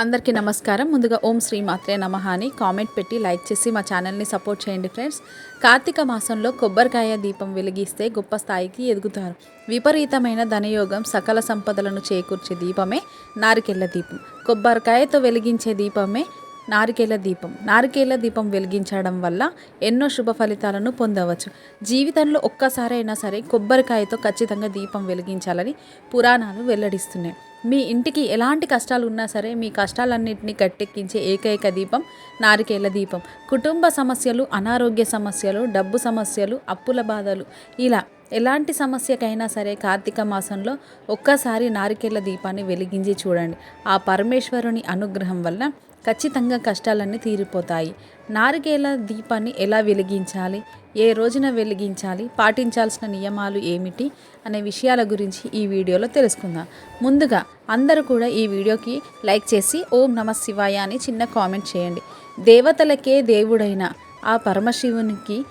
అందరికీ నమస్కారం. ముందుగా ఓం శ్రీ మాత్రే నమ అని కామెంట్ పెట్టి లైక్ చేసి మా ఛానల్ని సపోర్ట్ చేయండి ఫ్రెండ్స్. కార్తీక మాసంలో కొబ్బరికాయ దీపం వెలిగిస్తే గొప్ప స్థాయికి ఎదుగుతారు. విపరీతమైన ధనయోగం సకల సంపదలను చేకూర్చే దీపమే నారికెళ్ళ దీపం. కొబ్బరికాయతో వెలిగించే దీపమే నారికేల దీపం. నారికేల దీపం వెలిగించడం వల్ల ఎన్నో శుభ ఫలితాలను పొందవచ్చు. జీవితంలో ఒక్కసారైనా సరే కొబ్బరికాయతో ఖచ్చితంగా దీపం వెలిగించాలని పురాణాలు వెల్లడిస్తున్నాయి. మీ ఇంటికి ఎలాంటి కష్టాలు ఉన్నా సరే మీ కష్టాలన్నింటినీ గట్టెక్కించే ఏకైక దీపం నారికేల దీపం. కుటుంబ సమస్యలు అనారోగ్య సమస్యలు డబ్బు సమస్యలు అప్పుల బాధలు ఇలా ఎలాంటి సమస్యకైనా సరే కార్తీక మాసంలో ఒక్కసారి నారికేల దీపాన్ని వెలిగించి చూడండి. ఆ పరమేశ్వరుని అనుగ్రహం వల్ల ఖచ్చితంగా కష్టాలన్నీ తీరిపోతాయి. నారికేల దీపాన్ని ఎలా వెలిగించాలి? ఏ రోజున వెలిగించాలి? పాటించాల్సిన నియమాలు ఏమిటి? అనే విషయాల గురించి ఈ వీడియోలో తెలుసుకుందాం. ముందుగా అందరూ కూడా ఈ వీడియోకి లైక్ చేసి ఓం నమ శివాయ అని చిన్న కామెంట్ చేయండి. దేవతలకే దేవుడైన ఆ పరమశివునికి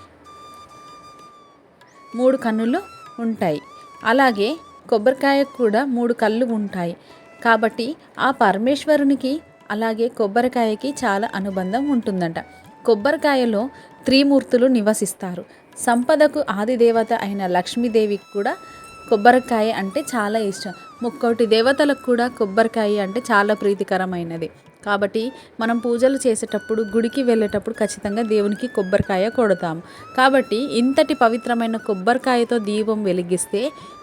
మూడు కన్నులు ఉంటాయి. అలాగే కొబ్బరికాయకు కూడా మూడు కళ్ళు ఉంటాయి. కాబట్టి ఆ పరమేశ్వరునికి అలాగే కొబ్బరికాయకి చాలా అనుబంధం ఉంటుందంట. కొబ్బరికాయలో త్రిమూర్తులు నివసిస్తారు. సంపదకు ఆదిదేవత అయిన లక్ష్మీదేవికి కూడా కొబ్బరికాయ అంటే చాలా ఇష్టం. ముక్కోటి దేవతలకు కూడా కొబ్బరికాయ అంటే చాలా ప్రీతికరమైనది. కాబట్టి మనం పూజలు చేసేటప్పుడు గుడికి వెళ్ళేటప్పుడు ఖచ్చితంగా దేవునికి కొబ్బరికాయ కొడతాము కాబట్టి ఇంతటి పవిత్రమైన కొబ్బరికాయతో దీపం వెలిగిస్తే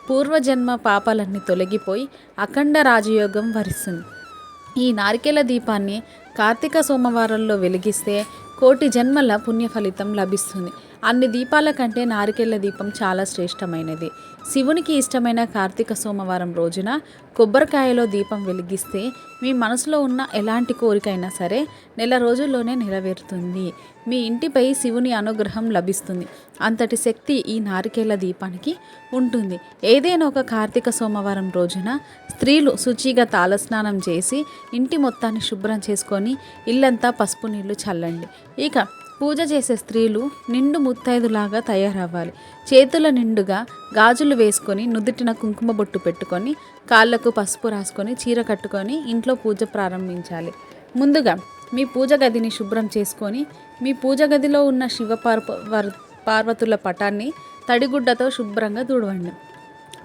పూర్వజన్మ పాపాలన్నీ తొలగిపోయి అఖండ రాజయోగం వరిస్తుంది. ఈ నారికేల దీపాన్ని కార్తీక సోమవారంలో వెలిగిస్తే కోటి జన్మల పుణ్య ఫలితం లభిస్తుంది. అన్ని దీపాల కంటే నారికేళ్ళ దీపం చాలా శ్రేష్టమైనది. శివునికి ఇష్టమైన కార్తీక సోమవారం రోజున కొబ్బరికాయలో దీపం వెలిగిస్తే మీ మనసులో ఉన్న ఎలాంటి కోరికైనా సరే నెల రోజుల్లోనే నెరవేరుతుంది. మీ ఇంటిపై శివుని అనుగ్రహం లభిస్తుంది. అంతటి శక్తి ఈ నారికేళ్ళ దీపానికి ఉంటుంది. ఏదైనా ఒక కార్తీక సోమవారం రోజున స్త్రీలు శుచిగా తాళస్నానం చేసి ఇంటి మొత్తాన్ని శుభ్రం చేసుకొని ఇల్లంతా పసుపు నీళ్ళు చల్లండి. ఇక పూజ చేసే స్త్రీలు నిండు ముత్తైదులాగా తయారవ్వాలి. చేతుల నిండుగా గాజులు వేసుకొని నుదుటిన కుంకుమ బొట్టు పెట్టుకొని కాళ్ళకు పసుపు రాసుకొని చీర కట్టుకొని ఇంట్లో పూజ ప్రారంభించాలి. ముందుగా మీ పూజ గదిని శుభ్రం చేసుకొని మీ పూజ గదిలో ఉన్న శివ పార్వతుల పటాన్ని తడిగుడ్డతో శుభ్రంగా తుడవండి.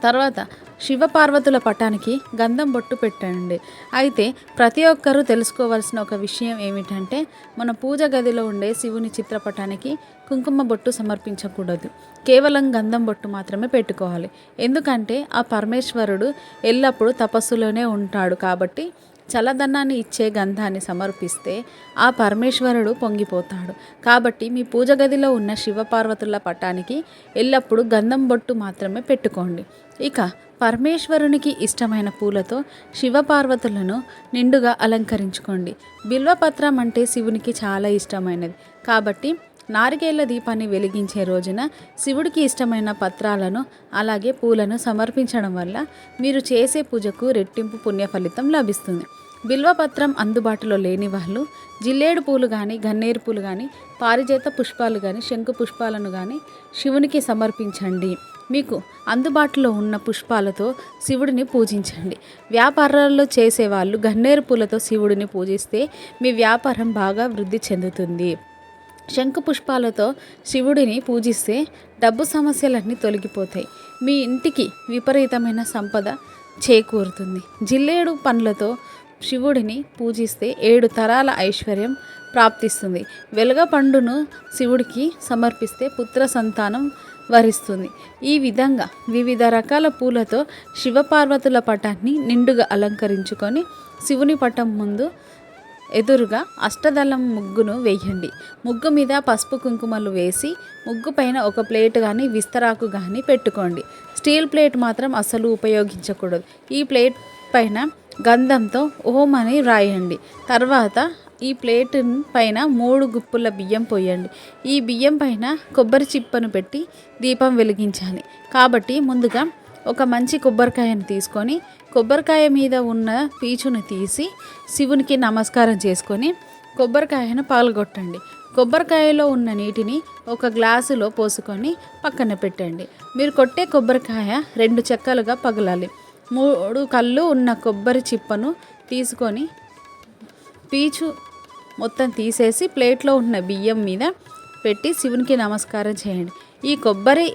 తర్వాత శివపార్వతుల పటానికి గంధం బొట్టు పెట్టండి. అయితే ప్రతి ఒక్కరూ తెలుసుకోవాల్సిన ఒక విషయం ఏమిటంటే మన పూజ గదిలో ఉండే శివుని చిత్రపటానికి కుంకుమ బొట్టు సమర్పించకూడదు. కేవలం గంధం బొట్టు మాత్రమే పెట్టుకోవాలి. ఎందుకంటే ఆ పరమేశ్వరుడు ఎల్లప్పుడూ తపస్సులోనే ఉంటాడు కాబట్టి చల్లదన్నాన్ని ఇచ్చే గంధాన్ని సమర్పిస్తే ఆ పరమేశ్వరుడు పొంగిపోతాడు. కాబట్టి మీ పూజ గదిలో ఉన్న శివపార్వతుల పటానికి ఎల్లప్పుడూ గంధం బొట్టు మాత్రమే పెట్టుకోండి. ఇక పరమేశ్వరునికి ఇష్టమైన పూలతో శివపార్వతులను నిండుగా అలంకరించుకోండి. బిల్వపత్రం అంటే శివునికి చాలా ఇష్టమైనది. కాబట్టి నారికేళ్ళ దీపాన్ని వెలిగించే రోజున శివుడికి ఇష్టమైన పత్రాలను అలాగే పూలను సమర్పించడం వల్ల మీరు చేసే పూజకు రెట్టింపు పుణ్య ఫలితం లభిస్తుంది. బిల్వపత్రం అందుబాటులో లేని వాళ్ళు జిల్లేడు పూలు కానీ గన్నేరు పూలు కానీ పారిజాత పుష్పాలు కానీ శంకు పుష్పాలను కానీ శివునికి సమర్పించండి. మీకు అందుబాటులో ఉన్న పుష్పాలతో శివుడిని పూజించండి. వ్యాపారాల్లో చేసేవాళ్ళు గన్నేరు పూలతో శివుడిని పూజిస్తే మీ వ్యాపారం బాగా వృద్ధి చెందుతుంది. శంకు పుష్పాలతో శివుడిని పూజిస్తే డబ్బు సమస్యలన్నీ తొలగిపోతాయి. మీ ఇంటికి విపరీతమైన సంపద చేకూరుతుంది. జిల్లేడు పండ్లతో శివుడిని పూజిస్తే ఏడు తరాల ఐశ్వర్యం ప్రాప్తిస్తుంది. వెలుగ పండును శివుడికి సమర్పిస్తే పుత్ర సంతానం వరిస్తుంది. ఈ విధంగా వివిధ రకాల పూలతో శివపార్వతుల పటాన్ని నిండుగా అలంకరించుకొని శివుని పటం ముందు ఎదురుగా అష్టదళం ముగ్గును వేయండి. ముగ్గు మీద పసుపు కుంకుమలు వేసి ముగ్గు పైన ఒక ప్లేట్ కానీ విస్తరాకు కానీ పెట్టుకోండి. స్టీల్ ప్లేట్ మాత్రం అస్సలు ఉపయోగించకూడదు. ఈ ప్లేట్ పైన గంధంతో ఓం అని రాయండి. తర్వాత ఈ ప్లేట్ పైన మూడు గుప్పుల బియ్యం పోయండి. ఈ బియ్యం పైన కొబ్బరి చిప్పను పెట్టి దీపం వెలిగించాలి. కాబట్టి ముందుగా ఒక మంచి కొబ్బరికాయను తీసుకొని కొబ్బరికాయ మీద ఉన్న పీచును తీసి శివునికి నమస్కారం చేసుకొని కొబ్బరికాయను పాల్గొట్టండి. కొబ్బరికాయలో ఉన్న నీటిని ఒక గ్లాసులో పోసుకొని పక్కన పెట్టండి. మీరు కొట్టే కొబ్బరికాయ రెండు చెక్కలుగా పగలాలి. మూడు కళ్ళు ఉన్న కొబ్బరి చిప్పను తీసుకొని పీచు మొత్తం తీసేసి ప్లేట్లో ఉన్న బియ్యం మీద పెట్టి శివునికి నమస్కారం చేయండి. ఈ కొబ్బరి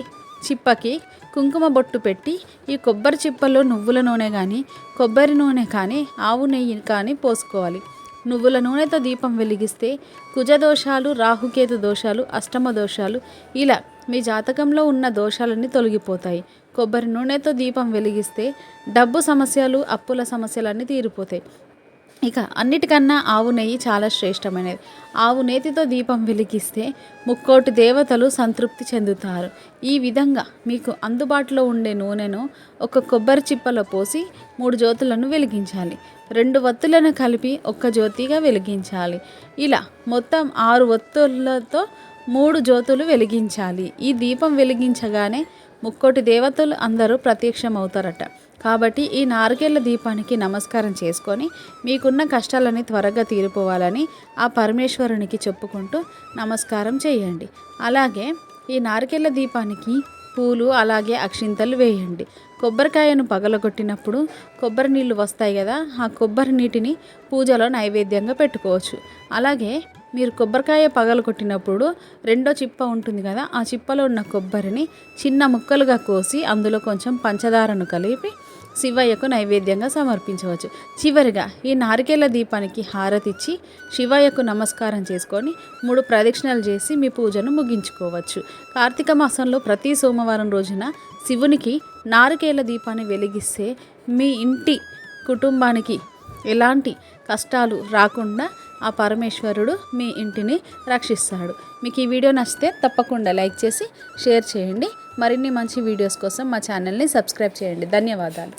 చిప్పకి కుంకుమ బొట్టు పెట్టి ఈ కొబ్బరి చిప్పలో నువ్వుల నూనె కానీ కొబ్బరి నూనె కానీ ఆవు నెయ్యి కానీ పోసుకోవాలి. నువ్వుల నూనెతో దీపం వెలిగిస్తే కుజ దోషాలు రాహుకేతు దోషాలు అష్టమ దోషాలు ఇలా మీ జాతకంలో ఉన్న దోషాలన్నీ తొలగిపోతాయి. కొబ్బరి నూనెతో దీపం వెలిగిస్తే డబ్బు సమస్యలు అప్పుల సమస్యలన్నీ తీరిపోతాయి. ఇక అన్నిటికన్నా ఆవు నెయ్యి చాలా శ్రేష్టమైనది. ఆవు నేతితో దీపం వెలిగిస్తే ముక్కోటి దేవతలు సంతృప్తి చెందుతారు. ఈ విధంగా మీకు అందుబాటులో ఉండే నూనెను ఒక కొబ్బరి చిప్పలో పోసి మూడు జ్యోతులను వెలిగించాలి. రెండు వత్తులను కలిపి ఒక్క జ్యోతిగా వెలిగించాలి. ఇలా మొత్తం ఆరు ఒత్తులతో మూడు జ్యోతులు వెలిగించాలి. ఈ దీపం వెలిగించగానే ముక్కోటి దేవతలు అందరూ ప్రత్యక్షమవుతారట. కాబట్టి ఈ నారికేళ్ళ దీపానికి నమస్కారం చేసుకొని మీకున్న కష్టాలని త్వరగా తీరిపోవాలని ఆ పరమేశ్వరునికి చెప్పుకుంటూ నమస్కారం చేయండి. అలాగే ఈ నారికేళ్ళ దీపానికి పూలు అలాగే అక్షింతలు వేయండి. కొబ్బరికాయను పగలగొట్టినప్పుడు కొబ్బరి నీళ్ళు వస్తాయి కదా ఆ కొబ్బరి నీటిని పూజలో నైవేద్యంగా పెట్టుకోవచ్చు. అలాగే మీరు కొబ్బరికాయ పగలు కొట్టినప్పుడు రెండో చిప్ప ఉంటుంది కదా ఆ చిప్పలో ఉన్న కొబ్బరిని చిన్న ముక్కలుగా కోసి అందులో కొంచెం పంచదారను కలిపి శివయ్యకు నైవేద్యంగా సమర్పించవచ్చు. చివరిగా ఈ నారికేళ్ళ దీపానికి హారతిచ్చి శివయ్యకు నమస్కారం చేసుకొని మూడు ప్రదక్షిణలు చేసి మీ పూజను ముగించుకోవచ్చు. కార్తీక మాసంలో ప్రతి సోమవారం రోజున శివునికి నారికేళ్ళ దీపాన్ని వెలిగిస్తే మీ ఇంటి కుటుంబానికి ఎలాంటి కష్టాలు రాకుండా ఆ పరమేశ్వరుడు మీ ఇంటిని రక్షిస్తాడు. మీకు ఈ వీడియో నచ్చితే తప్పకుండా లైక్ చేసి షేర్ చేయండి. మరిన్ని మంచి వీడియోస్ కోసం మా ఛానల్ని సబ్స్క్రైబ్ చేయండి. ధన్యవాదాలు.